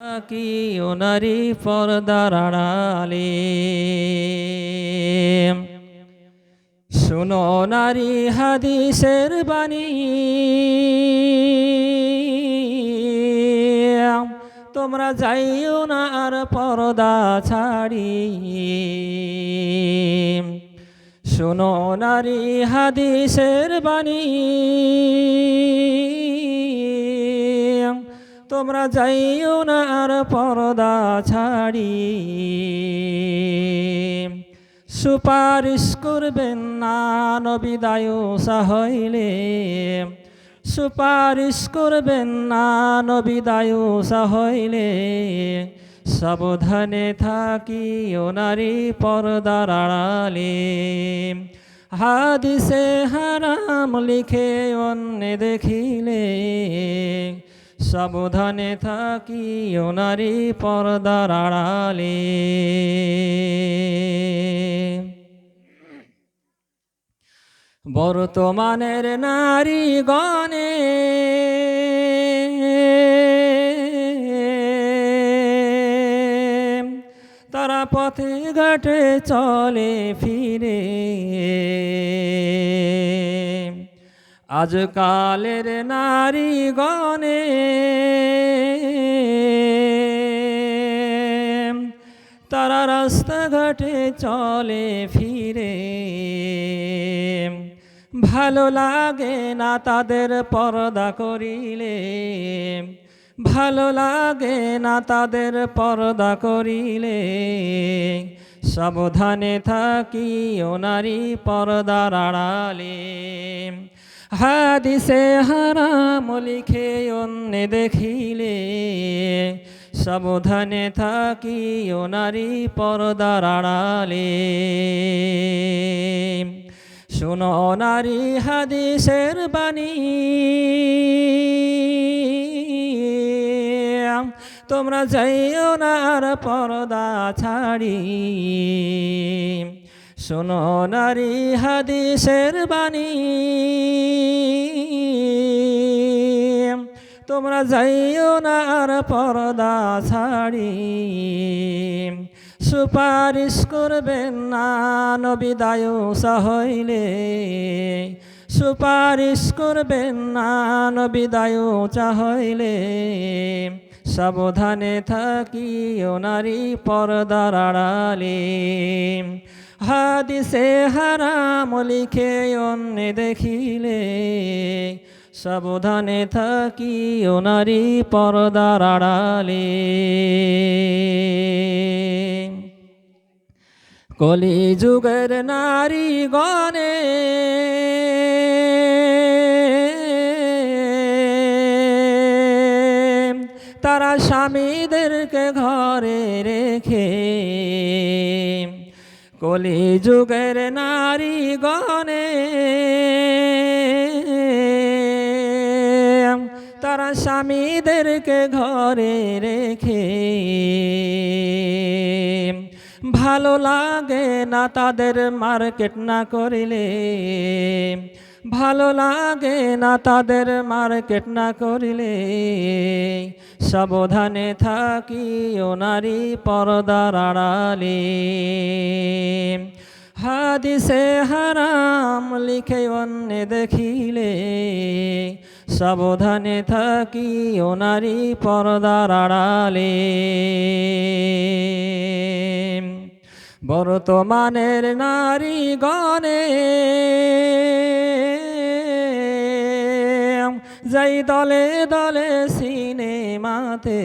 কি ওনারি পর্দার আড়ালে। শুনো নারী হাদিসের বাণী। তোমরা যাইও না আর পর্দা ছাড়ি শুনো নারী হাদিসের বাণী। তোমরা যাইও না আর পর্দা ছাড়ি। সুপারিশ করবেন না নবিদায় হইলে। সুপারিশ করবেন না নবিদায় হইলে। সাবধানে থাকি নারী পর্দার আড়ালে। হাদিসে হারাম লিখে অন্য দেখিলে। সাবধানে থাকি নারী পর্দার আড়ালে। বর্তমানের নারী গণে তারা পথে ঘাটে চলে ফিরে। আজকালের নারী গণে তারা রাস্তাঘাটে চলে ফিরে। ভালো লাগে না তাদের পর্দা করিলে। ভালো লাগে না তাদের পর্দা করিলে। সাবধানে থাকি ও নারী পর্দার আড়ালে। হাদিসে হারাম লিখে অন্য দেখিলে, সাবধানে থাকি নারী পর্দার আড়ালে। শুনো নারী হাদিসের বাণী, তোমরা যাইও না পর্দা ছাড়ি। শোনো নারী হাদিসের বাণী। তোমরা যাইও না আর পর্দা ছাড়ি। সুপারিশ করবেন না নবিদায় হইলে সুপারিশ করবেন না নবিদায় চাহইলে। সাবধানে থাকি ও নারী পর্দার আড়ালে। হাদিসে হারাম লিখে অন্য দেখিলে, সাবধানে থাকি ও নারী পর্দার আড়ালে। কলি যুগের নারী গণে, তারা স্বামীদেরকে ঘরে রেখে কলি যুগের নারী গণে। তারা স্বামীদেরকে ঘরে রেখে। ভালো লাগে না তাদের মার্কেট না করিলে। ভালো লাগে না তাদের মার্কেট না করিলে। সাবধানে থাকি ও নারী পর্দার আড়ালে। হাদিসে হারাম লিখে অন্য দেখিলে। সাবধানে থাকি ও নারী পর্দার আড়ালে। বর্তমানের নারী গণে যাই দলে দলে সিনেমাতে।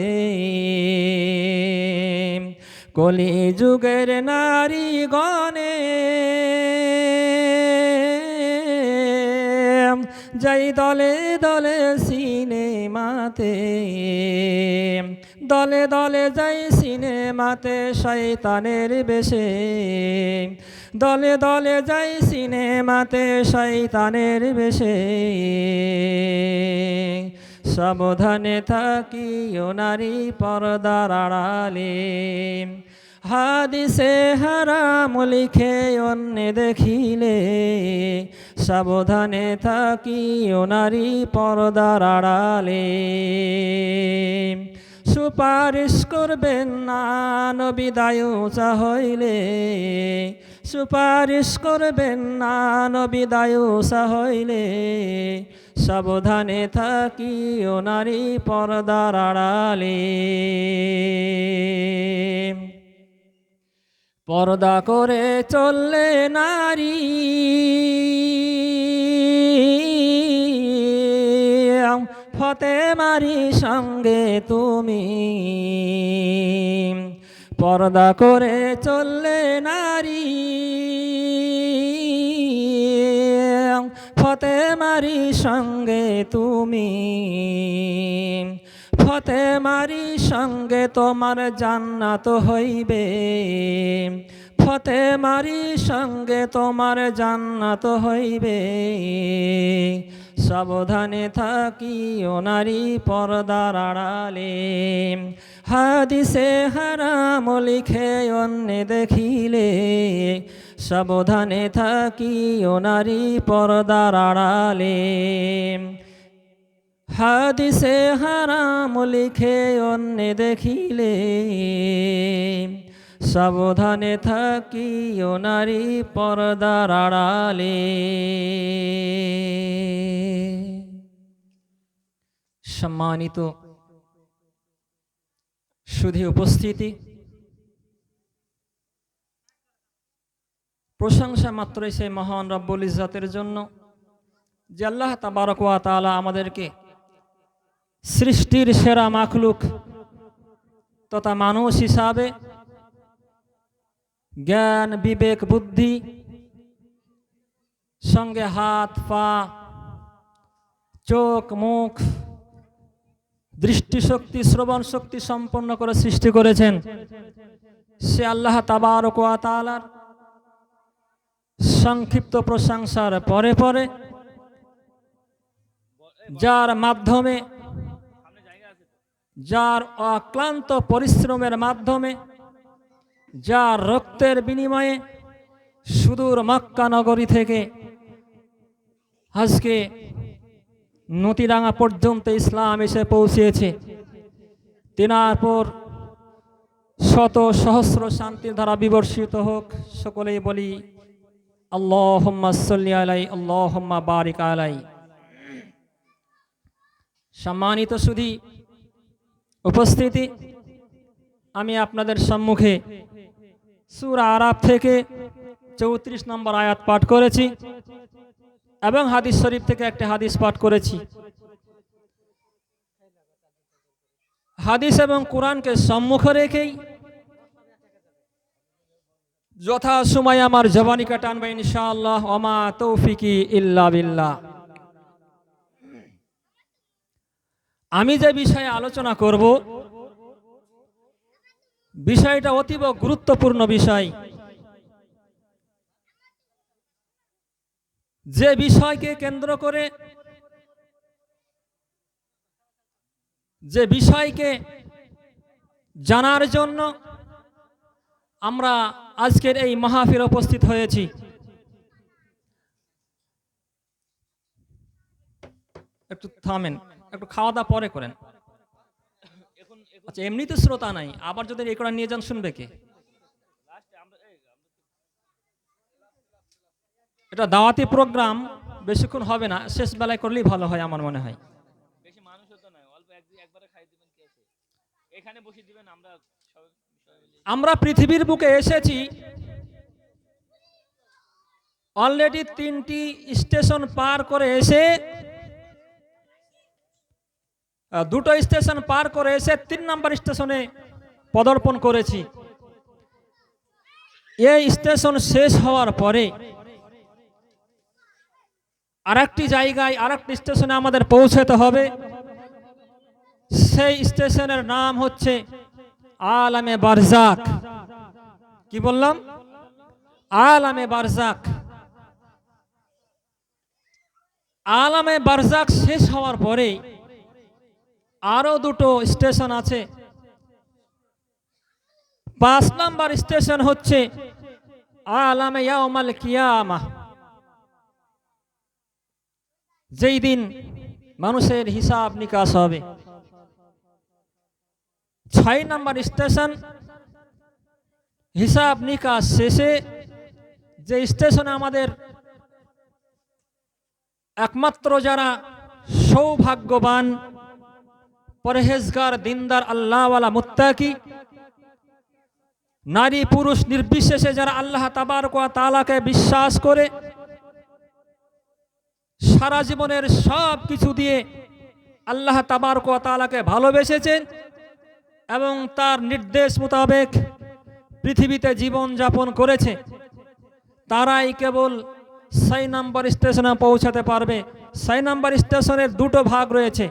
কলি যুগের নারী গণে। যাই দলে দলে সিনেমাতে। দলে দলে যাই সিনেমাতে, শয়তানের বেশে। দলে দলে যাই সিনেমাতে শয়তানের বেশে। সাবধানে থাকি ও নারী পর্দার আড়ালে। হাদিসে হারাম লিখে অন্য দেখিলে। সাবধানে থাকি ও নারী পর্দার আড়ালে। সুপারিশ করবেন না নবী, দায়ুচা হইলে। সুপারিশ করবেন না, নবী দায়ুচা হইলে সাবধানে থাকি ও নারী পর্দার আড়ালে। পর্দা করে চললে নারী ফতে মারি সঙ্গে তুমি পর্দা করে চললে নারী। ফতে মারি সঙ্গে তুমি। ফতে মারি সঙ্গে তোমার জান্নাত হইবে। ফতে মারি সঙ্গে তোমার জান্নাত হইবে। সাবধানে থাকি ও নারী পর্দার আড়ালে। হাদিসে হারাম লিখে অন্য দেখিলে। সাবধানে থাকি ও নারী পর্দার আড়ালে। হাদিসে হারাম লিখে অন্য দেখিলে। সাবধানে থাকি ও নারী পর্দার আড়ালে। সম্মানিত সুধী উপস্থিতি, প্রশংসা মাত্রই সেই মহান রব্বুল ইজ্জাতের জন্য যে আল্লাহ তাবারক ওয়া তাআলা আমাদেরকে সৃষ্টির সেরা মাখলুক তথা মানুষ হিসাবে জ্ঞান, বিবেক, বুদ্ধি, সঙ্গে হাত, পা, চোখ, মুখ, দৃষ্টিশক্তি, শ্রবণ শক্তি সম্পন্ন করে সৃষ্টি করেছেন। সে আল্লাহ তাবারক ওয়া তাআলার সংক্ষিপ্ত প্রশংসার পরে পরে যার মাধ্যমে, যার অক্লান্ত পরিশ্রমের মাধ্যমে যার রক্তের বিনিময়ে সুদূর মক্কা নগরী থেকে আজকে নতিরাঙা পর্যন্ত ইসলাম এসে পৌঁছেছে। তেনার পর শত সহস্র শান্তির দ্বারা বিবর্ষিত হোক, সকলেই বলি আল্লাহ সাল্লি আলাই আল্লাহ বারিক আলাই। সম্মানিত সুধী, উপস্থিতি আমি আপনাদের সম্মুখে সুর আরাব থেকে চৌত্রিশ নম্বর আয়াত পাঠ করেছি এবং হাদিস শরীফ থেকে একটা হাদিস পাঠ করেছি। হাদিস এবং কোরআনকে সম্মুখে রেখেই যথা সময় আমার জবানি কাটানবে ইনশাআল্লাহ অমা তৌফিকি ইল্লা বিল্লাহ। আমি যে বিষয়ে আলোচনা করব বিষয়টা অতীব গুরুত্বপূর্ণ বিষয়। যে বিষয়কে কেন্দ্র করে, যে বিষয়কে জানার জন্য আমরা আজকের এই মাহফিল উপস্থিত হয়েছি। একটু থামেন, একটু খাওয়া দাওয়া পরে করেন। আচ্ছা এমনি তো শ্রোতা নাই আবার যদি এই করা নিয়ে যান শুনবে কে? এটা দাওয়াতি প্রোগ্রাম বেশিক্ষণ হবে না শেষ বেলায় করলেই ভালো হয় আমার মনে হয়। বেশি মানুষ হতো না অল্প একবারে খাই দিবেন কি এখানে বসে দিবেন আমরা পৃথিবীর বুকে এসেছি অলরেডি তিনটি স্টেশন পার করে এসে দুটো স্টেশন পার করে এসে তিন নম্বর স্টেশনে পদার্পণ করেছি। এই স্টেশন শেষ হওয়ার পরে আরেকটি জায়গায় আরেকটি স্টেশনে আমাদের পৌঁছাতে হবে। সেই স্টেশনের নাম হচ্ছে আলামে বারজাক। কি বললাম? আলামে বারজাক। আলামে বারজাক শেষ হওয়ার পরে আরও দুটো স্টেশন আছে। পাঁচ নাম্বার স্টেশন হচ্ছে আলামে ইয়াউমাল কিয়ামা। যেই দিন মানুষের হিসাব নিকাশ হবে। ছয় নাম্বার স্টেশন হিসাব নিকাশ শেষে যে স্টেশনে আমাদের একমাত্র যারা সৌভাগ্যবান পরহেজগার, দিনদার, আল্লাহওয়ালা, মুত্তাকি। নারী, পুরুষ, নির্বিশেষে যারা আল্লাহ তাবারক ওয়া তাআলাকে বিশ্বাস করে, সারা জীবনের সব কিছু দিয়ে আল্লাহ তাবারক ওয়া তাআলাকে ভালোবেসেছেন এবং তার নির্দেশ মোতাবেক পৃথিবীতে জীবন যাপন করেছে। তারাই কেবল সাই নাম্বার স্টেশনে পৌঁছাতে পারবে। সাই নাম্বার স্টেশনের দুটো ভাগ রয়েছে।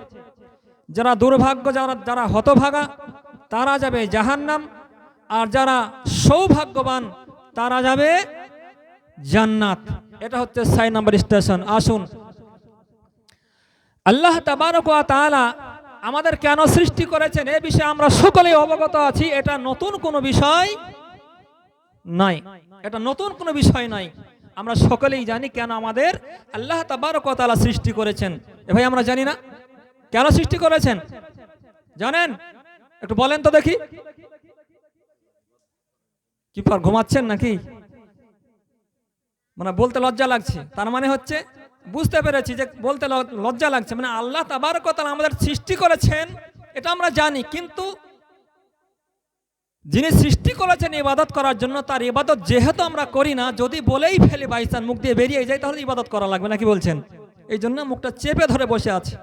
যারা দুর্ভাগ্য, যারা যারা হতভাগা, তারা যাবে জাহান্নাম। আর যারা সৌভাগ্যবান, তারা যাবে জান্নাত। এটা হচ্ছে সাই নাম্বার স্টেশন। আসুন। আল্লাহ তাবারক ওয়া আমাদের কেন সৃষ্টি করেছেন? এ বিষয়ে আমরা সকলেই অবগত আছি। এটা নতুন কোনো বিষয় নাই। এটা নতুন কোনো বিষয় নাই। আমরা সকলেই জানি কেন আমাদের আল্লাহ তাবারক ওয়া সৃষ্টি করেছেন। এ ভাই, আমরা জানি না? কেন সৃষ্টি করেছেন? জানেন? একটু বলেন তো দেখি। কি পর ঘুমাচ্ছেন নাকি? মানে বলতে লজ্জা লাগছে। তার মানে হচ্ছে, বুঝতে পেরেছি যে বলতে লজ্জা লাগছে। মানে আল্লাহ ওয়া তাআলা আমাদের সৃষ্টি করেছেন, এটা আমরা জানি। কিন্তু যিনি সৃষ্টি করেছেন ইবাদত করার জন্য, তার ইবাদত যেহেতু আমরা করি না, যদি বলেই ফেলি বাইসান মুখ দিয়ে বেরিয়ে যায়, তাহলে ইবাদত করা লাগবে নাকি বলছেন? এই জন্য মুখটা চেপে ধরে বসে আছে।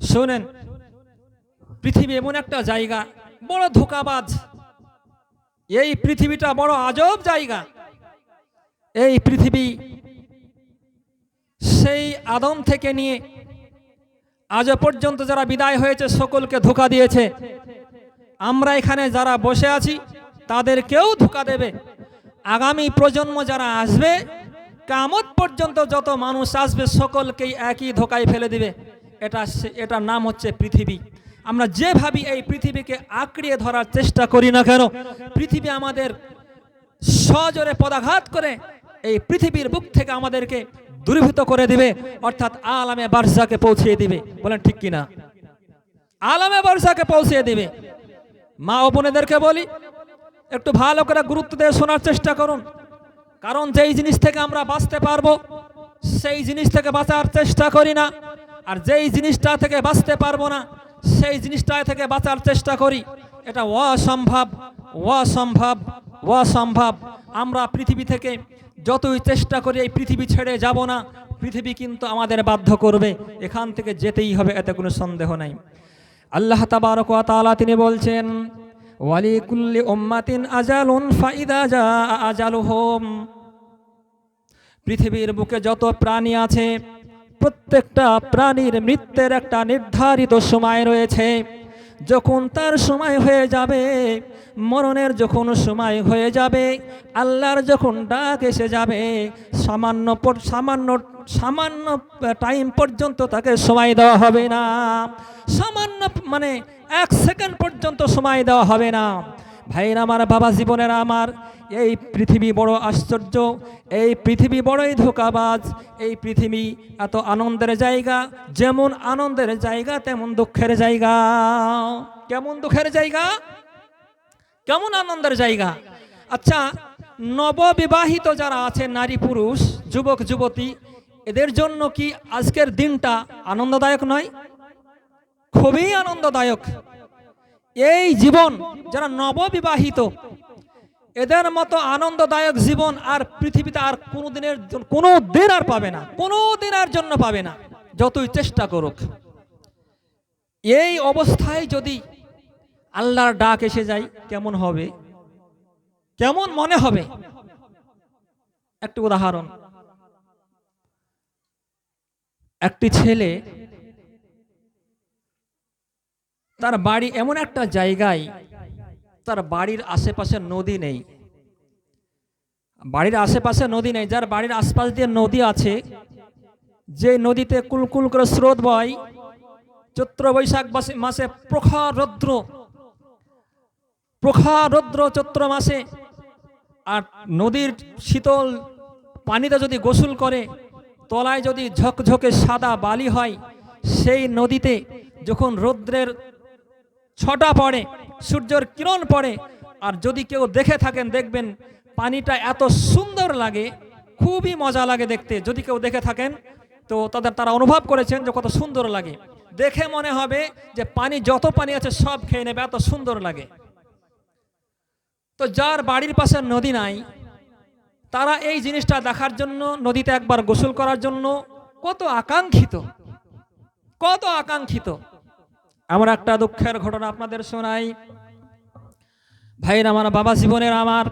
শোনেন, পৃথিবী এমন একটা জায়গা, বড় ধোকাবাজ। এই পৃথিবীটা বড় আজব জায়গা। এই পৃথিবী সেই আদম থেকে নিয়ে আজও পর্যন্ত যারা বিদায় হয়েছে, সকলকে ধোকা দিয়েছে। আমরা এখানে যারা বসে আছি তাদেরকেও ধোকা দেবে। আগামী প্রজন্ম যারা আসবে, কামত পর্যন্ত যত মানুষ আসবে, সকলকেই একই ধোকায় ফেলে দিবে। এটা এটার নাম হচ্ছে পৃথিবী। আমরা যে ভাবি এই পৃথিবীকে আঁকড়িয়ে ধরার চেষ্টা করি না কেন? পৃথিবী আমাদের সজোরে পদাঘাত করে এই পৃথিবীর বুক থেকে আমাদেরকে দূরীভূত করে দিবে, অর্থাৎ আলামে বারজাকে পৌঁছিয়ে দিবে। বলেন ঠিক কিনা? আলামে বারজাকে পৌঁছিয়ে দিবে। মা ও বোনেদেরকে বলি, একটু ভালো করে গুরুত্ব দিয়ে শোনার চেষ্টা করুন। কারণ যেই জিনিস থেকে আমরা বাঁচতে পারব, সেই জিনিস থেকে বাঁচার চেষ্টা করি না। আর যেই জিনিসটা থেকে বাঁচতে পারব না, সেই জিনিসটা থেকে বাঁচার চেষ্টা করি। এটা অসম্ভব অসম্ভব অসম্ভব। আমরা পৃথিবী থেকে যতই চেষ্টা করি এই পৃথিবী ছেড়ে যাব না, পৃথিবী কিন্তু আমাদের বাধ্য করবে। এখান থেকে যেতেই হবে, এতে কোনো সন্দেহ নাই। আল্লাহ তাবারক তাআলা তিনি বলছেন ওয়ালি কুল্লি উম্মাতিন আজালুন পৃথিবীর বুকে যত প্রাণী আছে প্রত্যেকটা প্রাণীর মৃত্যুর একটা নির্ধারিত সময় রয়েছে। যখন তার সময় হয়ে যাবে, মরণের যখন সময় হয়ে যাবে, আল্লাহর যখন ডাক এসে যাবে, সামান্য সামান্য সামান্য টাইম পর্যন্ত তাকে সময় দেওয়া হবে না। সামান্য মানে এক সেকেন্ড পর্যন্ত সময় দেওয়া হবে না। ভাইরা আমার, বাবা জীবনের আমার এই পৃথিবী বড় আশ্চর্য, এই পৃথিবী বড়ই ধোকাবাজ, এই পৃথিবী এত আনন্দের জায়গা, যেমন আনন্দের জায়গা, তেমন দুঃখের জায়গা। কেমন দুঃখের জায়গা? কেমন আনন্দের জায়গা? আচ্ছা নববিবাহিত যারা আছে, নারী পুরুষ, যুবক, যুবতী, এদের জন্য কি আজকের দিনটা আনন্দদায়ক নয়? খুবই আনন্দদায়ক। এই জীবন যারা নববিবাহিত এদের মতো আনন্দদায়ক জীবন আর পৃথিবীতে আর কোনো দিনের কোনো দিন আর পাবে না, কোনো দিন আর জন্য পাবে না, যতই চেষ্টা করুক। এই অবস্থায় যদি আল্লাহর ডাক এসে যায়, কেমন হবে? কেমন মনে হবে? একটি উদাহরণ। একটি ছেলে তার বাড়ি এমন একটা জায়গায় তার বাড়ির আশেপাশে নদী নেই। বাড়ির আশেপাশে নদী নেই, যার বাড়ির আশপাশ দিয়ে নদী আছে। যে নদীতে কুলকুল করে স্রোত বয় চৈত্র বৈশাখ মাসে- প্রখর রৌদ্র। প্রখর রৌদ্র চৈত্র মাসে। আর নদীর শীতল পানিতে যদি গোসল করে, তলায় যদি ঝকঝকে সাদা বালি হয়, সেই নদীতে যখন রৌদ্রের ছটা পড়ে সূর্যের কিরণ পড়ে। আর যদি কেউ দেখে থাকেন, দেখবেন পানিটা এত সুন্দর লাগে, খুবই মজা লাগে দেখতে। যদি কেউ দেখে থাকেন, তো তাদের তারা অনুভব করেছেন যে কত সুন্দর লাগে। দেখে মনে হবে যে পানি, যত পানি আছে সব খেয়ে নেবে, এত সুন্দর লাগে। তো যার বাড়ির পাশে নদী নাই, তারা এই জিনিসটা দেখার জন্য, নদীতে একবার গোসল করার জন্য কত আকাঙ্ক্ষিত। কত আকাঙ্ক্ষিত। আমরা একটা দুঃখের ঘটনা আপনাদের শোনাই। ভাইয়ের, আমার বাবা জীবনের আমার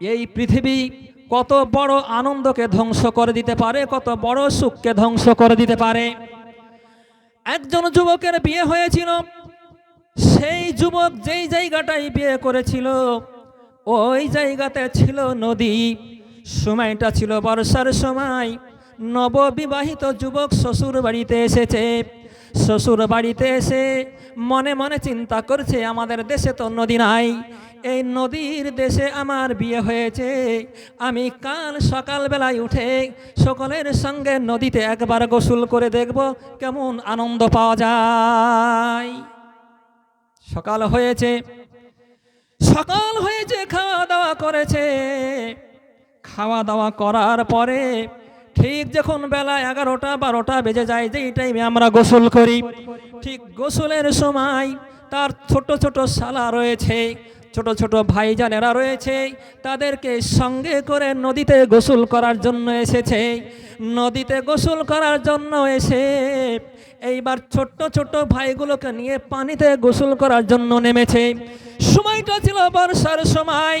এই পৃথিবী কত বড় আনন্দকে ধ্বংস করে দিতে পারে, কত বড় সুখকে ধ্বংস করে দিতে পারে। একজন যুবকের বিয়ে হয়েছিল, সেই যুবক যেই জায়গাটাই বিয়ে করেছিল, ওই জায়গাতে ছিল নদী। সময়টা ছিল বর্ষার সময়। নববিবাহিত যুবক শ্বশুর বাড়িতে এসেছে। শ্বশুর বাড়িতে এসে মনে মনে চিন্তা করছে, আমাদের দেশে তো নদী নাই। এই নদীর দেশে আমার বিয়ে হয়েছে। আমি কাল সকালবেলায় উঠে সকলের সঙ্গে নদীতে একবার গোসল করে দেখব কেমন আনন্দ পাওয়া যায়। সকাল হয়েছে সকাল হয়েছে, খাওয়া দাওয়া করেছে। খাওয়া দাওয়া করার পরে ঠিক যখন বেলা এগারোটা বারোটা বেজে যায় যে এই টাইমে আমরা গোসল করি, ঠিক গোসলের সময় তার ছোট ছোট শালা রয়েছে, ছোট ছোট ভাইজানেরা রয়েছে, তাদেরকে সঙ্গে করে নদীতে গোসল করার জন্য এসেছে। নদীতে গোসল করার জন্য এসে এইবার ছোট্ট ছোট্ট ভাইগুলোকে নিয়ে পানিতে গোসল করার জন্য নেমেছে। সময়টা ছিল বর্ষার সময়,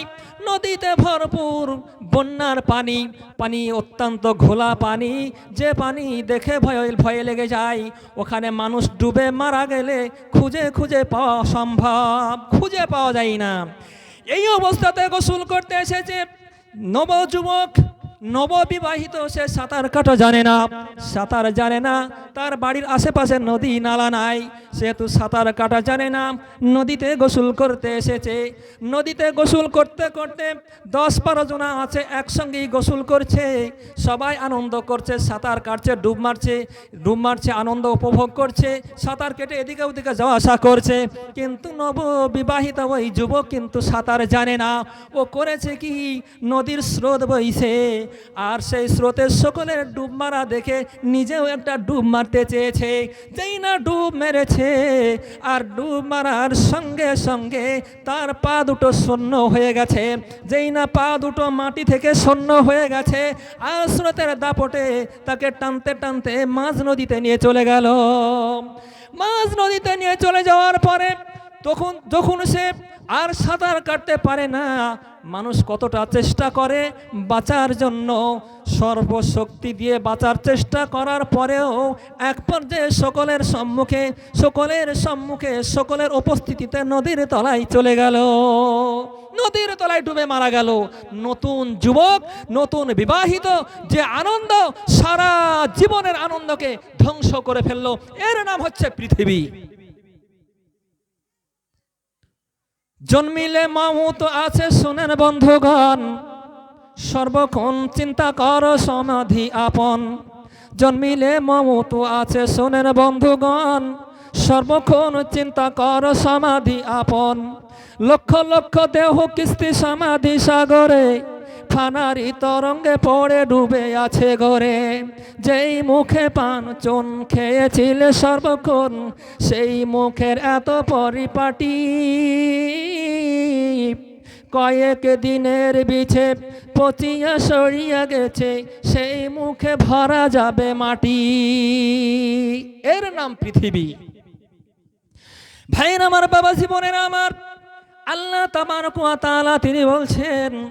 নদীতে ভরপুর বন্যার পানি পানি অত্যন্ত ঘোলা পানি, যে পানি দেখে ভয়, ভয়ে লেগে যায়। ওখানে মানুষ ডুবে মারা গেলে খুঁজে খুঁজে পাওয়া সম্ভব, খুঁজে পাওয়া যায় না। এই অবস্থাতে গোসল করতে এসেছে নবযুবক নববিবাহিত সে সাঁতার কাটা জানে না। সাঁতার জানে না। তার বাড়ির আশেপাশে নদী নালা নাই। সেহেতু সাঁতার কাটা জানে না। নদীতে গোসল করতে এসেছে। নদীতে গোসল করতে করতে দশ বারো জনা আছে একসঙ্গেই গোসল করছে। সবাই আনন্দ করছে, সাঁতার কাটছে, ডুব মারছে। ডুব মারছে, আনন্দ উপভোগ করছে। সাঁতার কেটে এদিকে ওদিকে যাওয়া আসা করছে। কিন্তু নববিবাহিত ওই যুবক কিন্তু সাঁতার জানে না। ও করেছে কি? নদীর স্রোত বইছে। আর সেই স্রোতের সকলের ডুব মারা দেখে নিজেও একটা ডুব মারতে চেয়েছে। যেই না ডুব মেরেছে, আর ডুব মারার সঙ্গে সঙ্গে তার পা দুটো শূন্য হয়ে গেছে। যেই না পা দুটো মাটি থেকে শূন্য হয়ে গেছে, আর স্রোতের দাপটে তাকে টানতে টানতে মাঝ নদীতে নিয়ে চলে গেল। মাঝ নদীতে নিয়ে চলে যাওয়ার পরে তখন, যখন সে আর সাঁতার কাটতে পারে না, মানুষ কতটা চেষ্টা করে বাঁচার জন্য। সর্বশক্তি দিয়ে বাঁচার চেষ্টা করার পরেও এক পর্যায়ে সকলের সম্মুখে সকলের সম্মুখে, সকলের উপস্থিতিতে নদীর তলায় চলে গেল। নদীর তলায় ডুবে মারা গেল। নতুন যুবক, নতুন বিবাহিত যে আনন্দ, সারা জীবনের আনন্দকে ধ্বংস করে ফেলল। এর নাম হচ্ছে পৃথিবী। জন্মিলে মামুত আছে শুনেন বন্ধুগণ। সর্বক্ষণ চিন্তা কর সমাধি আপন। জন্মিলে মামুত আছে শোনেন বন্ধুগণ। সর্বক্ষণ চিন্তা কর সমাধি আপন। লক্ষ লক্ষ দেহ কিস্তি সমাধি সাগরে। ফানারি তরঙ্গে পড়ে ডুবে আছে গরে যেই মুখে পান চন খেয়েছিলে সর্বক্ষণ, সেই মুখের এত পরিপাটি। কয়েক দিনের বিছে পচিয়া সরিয়া গেছে, সেই মুখে ভরা যাবে মাটি। এর নাম পৃথিবী। ভাইয়ের আমার বাবা জীবনের আমার। আল্লাহ তামার ওয়া তাআলা তিনি বলছেন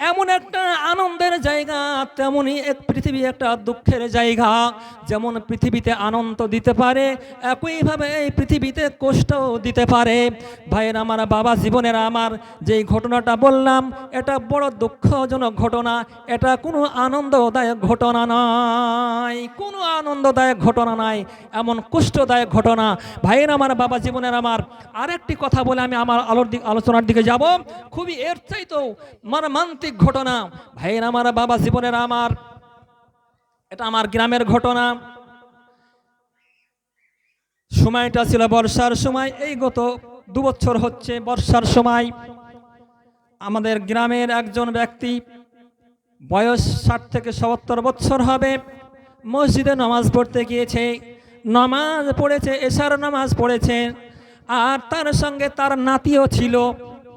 এমন একটা আনন্দের জায়গা তেমনই এক পৃথিবী একটা দুঃখের জায়গা। যেমন পৃথিবীতে আনন্দ দিতে পারে, একইভাবে এই পৃথিবীতে কষ্টও দিতে পারে। ভাইয়ের আমার বাবা, জীবনের আমার যেই ঘটনাটা বললাম, এটা বড় দুঃখজনক ঘটনা। এটা কোনো আনন্দদায়ক ঘটনা নয় কোনো আনন্দদায়ক ঘটনা নাই, এমন কষ্টদায়ক ঘটনা। ভাইয়ের আমার বাবা, জীবনের আমার আরেকটি কথা বলে আমি আমার আলোর দিক, আলোচনার দিকে যাব। খুবই এর চাইতেও মর্মান্তিক ঘটনা। ভাইয়ের আমার বাবা জীবনের আমার। এটা আমার গ্রামের ঘটনা। সময়টা ছিল বর্ষার সময়। এই গত দু বছর হচ্ছে বর্ষার সময়। আমাদের গ্রামের একজন ব্যক্তি বয়স ষাট থেকে সত্তর বছর হবে। মসজিদে নামাজ পড়তে গিয়েছে। নামাজ পড়েছে, এশার নামাজ পড়েছে। আর তার সঙ্গে তার নাতিও ছিল।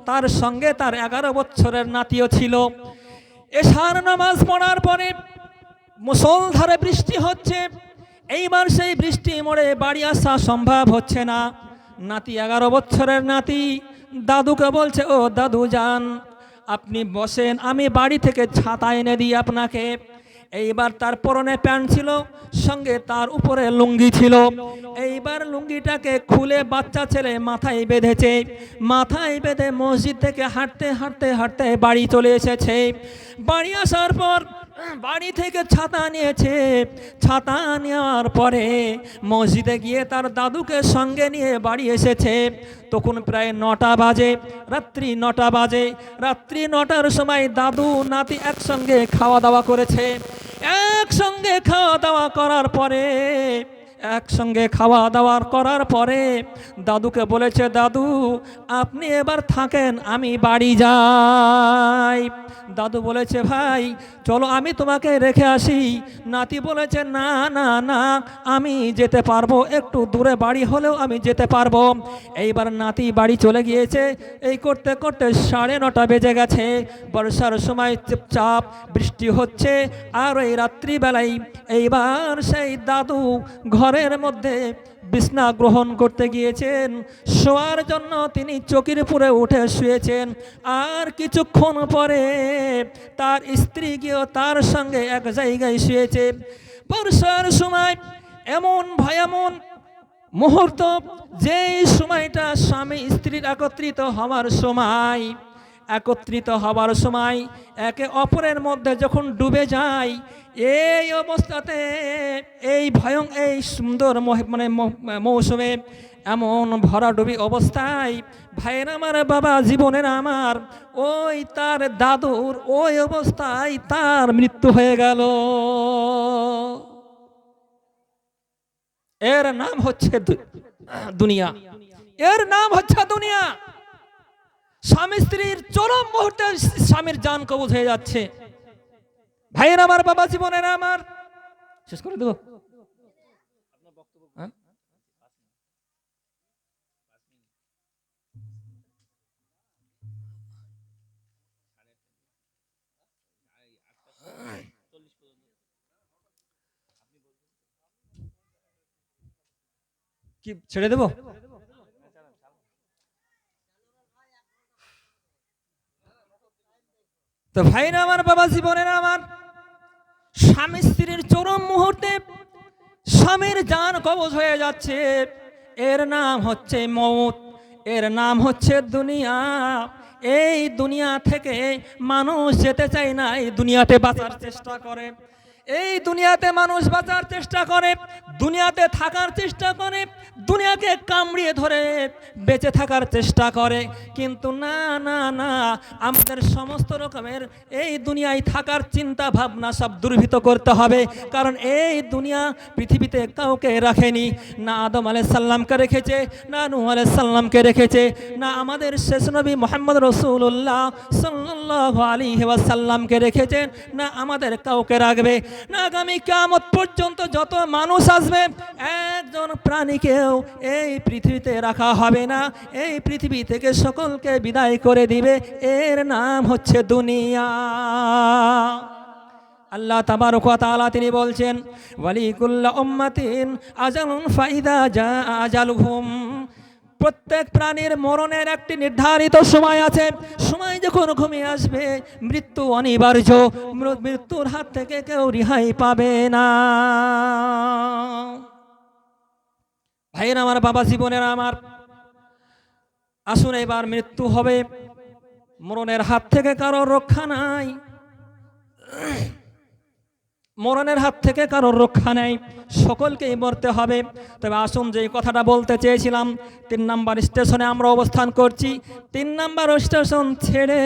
তার সঙ্গে তার এগারো বছরের নাতিও ছিল। এশার নামাজ পড়ার পরে মুসলধারে বৃষ্টি হচ্ছে। এইবার সেই বৃষ্টি মোড়ে বাড়ি আসা সম্ভব হচ্ছে না। নাতি এগারো বছরের নাতি, দাদুকে বলছে, ও দাদু যান, আপনি বসেন, আমি বাড়ি থেকে ছাতা এনে দিই আপনাকে। এইবার তার পরনে প্যান্ট ছিল, সঙ্গে তার উপরে লুঙ্গি ছিল। এইবার লুঙ্গিটাকে খুলে বাচ্চা ছেলে মাথায় বেঁধেছে। মাথায় বেঁধে মসজিদ থেকে হাঁটতে হাঁটতে হাঁটতে বাড়ি চলে এসেছে। বাড়ি আসার পর, বাড়ি থেকে ছাতা নিয়েছে। ছাতা নেওয়ার পরে মসজিদে গিয়ে তার দাদুকে সঙ্গে নিয়ে বাড়ি এসেছে। তখন প্রায় নটা বাজে, রাত্রি নটা বাজে। রাত্রি নটার সময় দাদু, নাতি একসঙ্গে খাওয়া দাওয়া করেছে। একসঙ্গে খাওয়া দাওয়া করার পরে একসঙ্গে খাওয়া দাওয়া করার পরে দাদুকে বলেছে, দাদু, আপনি এবার থাকেন, আমি বাড়ি যাই। দাদু বলেছে, ভাই, চলো, আমি তোমাকে রেখে আসি। নাতি বলেছে, না না না, আমি যেতে পারব, একটু দূরে বাড়ি হলেও আমি যেতে পারব। এইবার নাতি বাড়ি চলে গিয়েছে। এই করতে করতে সাড়ে নটা বেজে গেছে। বর্ষার সময় চুপচাপ বৃষ্টি হচ্ছে। আর এই রাত্রিবেলায় এইবার সেই দাদু ঘরের মধ্যে বিছনা গ্রহণ করতে গিয়েছেন। শোয়ার জন্য তিনি চকির উপরে উঠে শুয়েছেন। আর কিছুক্ষণ পরে তার স্ত্রী গিয়েও তার সঙ্গে এক জায়গায় শুয়েছে। বর্ষার সময় এমন ভয়ামন মুহূর্ত, যেই সময়টা স্বামী স্ত্রীর একত্রিত হওয়ার সময়, একত্রিত হওয়ার সময় একে অপরের মধ্যে যখন ডুবে যায় এই অবস্থাতে, এই ভয়ং, এই সুন্দর মানে মৌসুমে এমন ভরাডুবি অবস্থায় ভাইয়ের আমার বাবা জীবনের আমার, ওই তার দাদুর ওই অবস্থায় তার মৃত্যু হয়ে গেল। এর নাম হচ্ছে দুনিয়া। এর নাম হচ্ছে দুনিয়া। স্বামী স্ত্রীর চরম মুহূর্তে স্বামীর জান কবজ হয়ে যাচ্ছে। ভাইয়ের আমার বাবা জীবনের আমার। শেষ করে দেবো। হ্যাঁ? কি ছেড়ে দেবো? তো ভাইরা আমার বাবা জীবনের আমার, স্বামী স্ত্রীর চরম মুহূর্তে স্বামীর যান কবজ হয়ে যাচ্ছে। এর নাম হচ্ছে মৌত, এর নাম হচ্ছে দুনিয়া। এই দুনিয়া থেকে মানুষ যেতে চায় না, এই দুনিয়াতে বাঁচার চেষ্টা করে। এই দুনিয়াতে মানুষ বাঁচার চেষ্টা করে, দুনিয়াতে থাকার চেষ্টা করে, দুনিয়াকে কামড়িয়ে ধরে বেঁচে থাকার চেষ্টা করে। কিন্তু না না না, আমাদের সমস্ত রকমের এই দুনিয়ায় থাকার চিন্তা ভাবনা সব দুর্ভিত করতে হবে। কারণ এই দুনিয়া পৃথিবীতে কাউকে রাখেনি, না আদম সাল্লামকে রেখেছে, না আলাই সাল্লামকে রেখেছে, না আমাদের শেষ নবী মোহাম্মদ রসুল্লাহ সাল্লাহ আলী সাল্লামকে রেখেছেন না আমাদের কাউকে রাখবে। না আগামী কামত পর্যন্ত যত মানুষ আসবে, একজন প্রাণীকেও এই পৃথিবীতে রাখা হবে না। এই পৃথিবী থেকে সকলকে বিদায় করে দিবে। এর নাম হচ্ছে দুনিয়া। আল্লাহ ওয়া তাআলা তিনি বলছেন ওয়ালিকুল্লা উম্মাতিন আজালুন ফাইদা জা আজালুহুম। প্রত্যেক প্রাণীর মরণের একটি নির্ধারিত সময় আছে। সময় যখন ঘুমিয়ে আসবে, মৃত্যু অনিবার্য। মৃত্যুর হাত থেকে কেউ রিহাই পাবে না। ভাইয়ের আমার, বাবা জীবনের আমার, আসুন এবার মৃত্যু হবে। মরণের হাত থেকে কারোর রক্ষা নাই। মরণের হাত থেকে কারোর রক্ষা নেই। সকলকেই মরতে হবে। তবে আসুন যে কথাটা বলতে চেয়েছিলাম, তিন নাম্বার স্টেশনে আমরা অবস্থান করছি। তিন নাম্বার স্টেশন ছেড়ে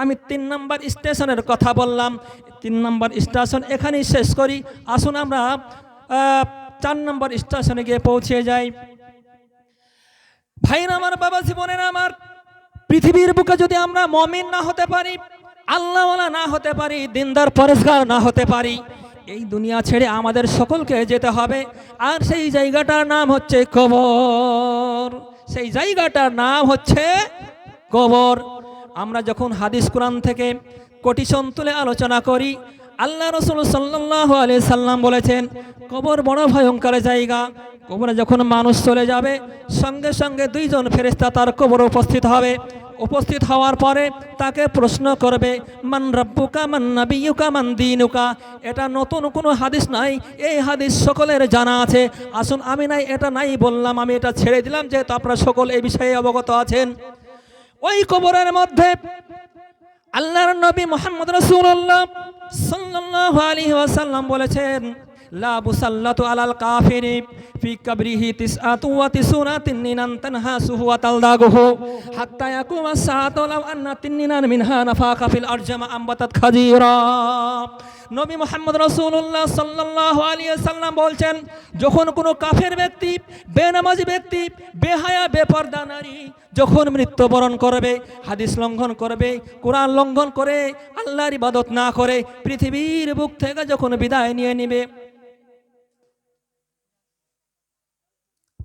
আমি তিন নাম্বার স্টেশনের কথা বললাম। তিন নাম্বার স্টেশন এখানেই শেষ করি। আসুন আমরা চার নম্বর স্টেশনে গিয়ে পৌঁছে যাই। ভাই আমার, বাবা জীবনের আমার, পৃথিবীর বুকে যদি আমরা মমিন না হতে পারি, আল্লাহওয়ালা না হতে পারি, দিনদার পরেশগার না হতে পারি এই দুনিয়া ছেড়ে আমাদের সকলকে যেতে হবে। আর সেই জায়গাটার নাম হচ্ছে কবর। সেই জায়গাটার নাম হচ্ছে কবর। আমরা যখন হাদিস কোরআন থেকে কোটিশন তুলে আলোচনা করি, আল্লাহ রসুল সাল্লাহ আলি সাল্লাম বলেছেন, কবর বড় ভয়ঙ্কর জায়গা। কবরে যখন মানুষ চলে যাবে, সঙ্গে সঙ্গে দুইজন ফেরেস্তা তার কবর উপস্থিত হবে। উপস্থিত হওয়ার পরে তাকে প্রশ্ন করবে, মান রব্বুকা, মান নবিয়ুকা, মান দিনুকা? এটা নতুন কোনো হাদিস নাই, এই হাদিস সকলের জানা আছে। আসুন, আমি নাই, এটা নাই বললাম, আমি এটা ছেড়ে দিলাম, যেহেতু আপনারা সকল এই বিষয়ে অবগত আছেন। ওই কবরের মধ্যে আল্লাহর নবী মোহাম্মদ রাসূলুল্লাহ সাল্লাল্লাহু আলাইহি ওয়াসাল্লাম বলেছেন লা বুসাল্লাতু আলাল কাফিরি ফি কবরিহি তিসআতু ওয়া তিসুনা তিন্নিনান তানহাসুহু ওয়া তালদাগুহু হাত্তা ইয়াকুমা সাআতু লাউ আন্না তিন্নিনান মিনহা নাফাকা ফিল আরজামা নবী মোহাম্মদ রাসূলুল্লাহ সাল্লাল্লাহু আলাইহি সাল্লাম বলছেন যখন কোনো কাফের ব্যক্তি বেনামাজি ব্যক্তি বেহায়া বেপর্দা নারী যখন মৃত্যুবরণ করবে হাদিস লঙ্ঘন করবে কোরআন লঙ্ঘন করে আল্লাহর ইবাদত না করে পৃথিবীর বুক থেকে যখন বিদায় নিয়ে নিবে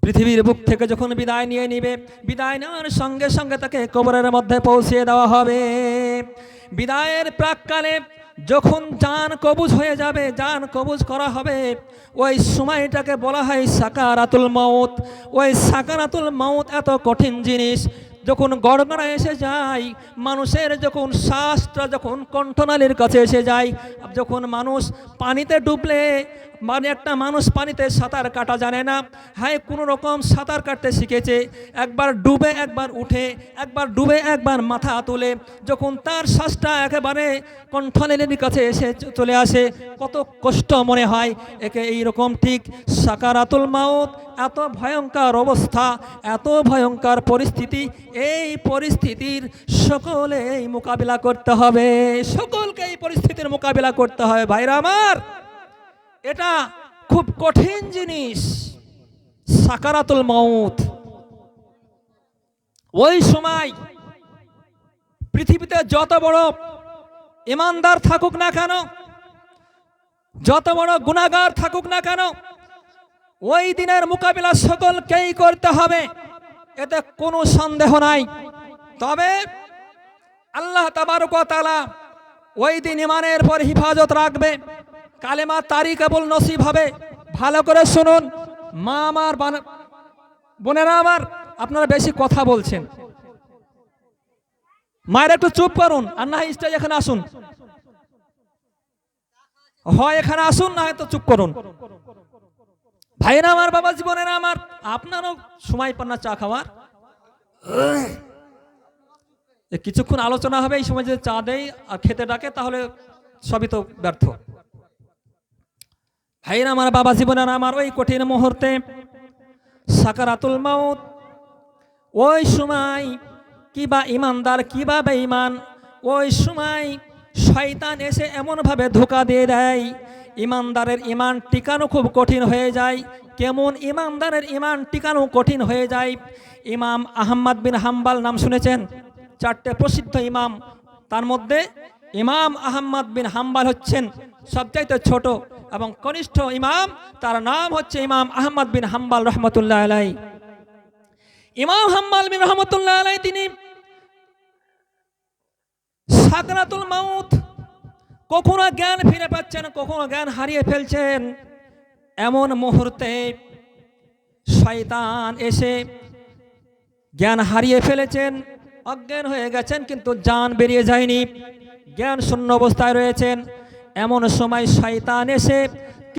পৃথিবীর বুক থেকে যখন বিদায় নিয়ে নিবে, বিদায় নেওয়ার সঙ্গে সঙ্গে তাকে কবরের মধ্যে পৌঁছে দেওয়া হবে। বিদায়ের প্রাককালে যখন যান কবুজ হয়ে যাবে, যান কবুজ করা হবে, ওই সময়টাকে বলা হয় সাকারাতুল মাউত। ওই সাকারাতুল মাউত এত কঠিন জিনিস, যখন গড়গড়া এসে যায়, মানুষের যখন শ্বাসটা যখন কণ্ঠনালীর কাছে এসে যায়, যখন মানুষ পানিতে ডুবলে মানে একটা মানুষ পানিতে সাঁতার কাটা জানে না। হ্যাঁ কোনো রকম সাঁতার কাটতে শিখেছে। একবার ডুবে একবার উঠে, একবার ডুবে একবার মাথা তোলে, যখন তার শ্বাসটা একেবারে কণ্ঠনালীর কাছে এসে চলে আসে, কত কষ্ট মনে হয়। একে এই রকম ঠিক সাকারাতুল মাউত, এত ভয়ঙ্কর অবস্থা, এত ভয়ঙ্কর পরিস্থিতি, এই পরিস্থিতির সকলেই মোকাবিলা করতে হবে। সকলকে এই পরিস্থিতির মোকাবিলা করতে হবে। ভাইরা আমার এটা খুব কঠিন জিনিস। সাকারাতুল মাউত। ওই সময় পৃথিবীতে যত বড় ইমানদার থাকুক না কেন, যত বড় গুণাগার থাকুক না কেন, ওই দিনের মোকাবিলা সকলকেই করতে হবে। এতে কোনো সন্দেহ নাই। তবে আল্লাহ তাবারক তাআলা ওই দিন ইমানের পর হিফাজত রাখবে। কালেমা তারি কেবল নসিব হবে। ভালো করে শুনুন। মা আমার, বান- বোনেরা আমার, আপনারা বেশি কথা বলছেন। মায়ের একটু চুপ করুন, আর না স্টেজ এখানে আসুন। হয় এখানে আসুন, না হয়তো চুপ করুন। ভাইরা আমার বাবা জীবনের আমার, আপনারও সময় পান না চা খাওয়ার? কিছুক্ষণ আলোচনা হবে, এই সময় যদি চা দেয় আর খেতে ডাকে, তাহলে সবই তো ব্যর্থ। ভাইরা আমার বাবা জীবনের আমার ওই কঠিন মুহূর্তে। সাকারাতুল মাউত। ওই সময় কিবা ইমানদার কিবা বেঈমান। ওই সময় শয়তান এসে এমনভাবে ধোকা দিয়ে দেয়। ইমানদারের ইমান টিকানো খুব কঠিন হয়ে যায়। কেমন ইমানদারের ইমান টিকানো কঠিন হয়ে যায়। ইমাম আহম্মদ বিন হাম্বাল নাম শুনেছেন? চারটে প্রসিদ্ধ ইমাম। তার মধ্যে ইমাম আহম্মদ বিন হাম্বাল হচ্ছেন সবচাইতে ছোট। এবং কনিষ্ঠ ইমাম, তার নাম হচ্ছে ইমাম আহমদ বিন হাম্বাল রহমতুল্লাহ আলাই ইমাম হাম্বাল বিন রহমতুল্লাহ আলাই তিনি সাকরাতুল মাউথ কখনো জ্ঞান ফিরে পাচ্ছেন, কখনো জ্ঞান হারিয়ে ফেলছেন। এমন মুহূর্তে শয়তান এসে জ্ঞান হারিয়ে ফেলেছেন, অজ্ঞান হয়ে গেছেন, কিন্তু জান বেরিয়ে যায়নি। জ্ঞান শূন্য অবস্থায় রয়েছেন। এমন সময় শয়তান এসে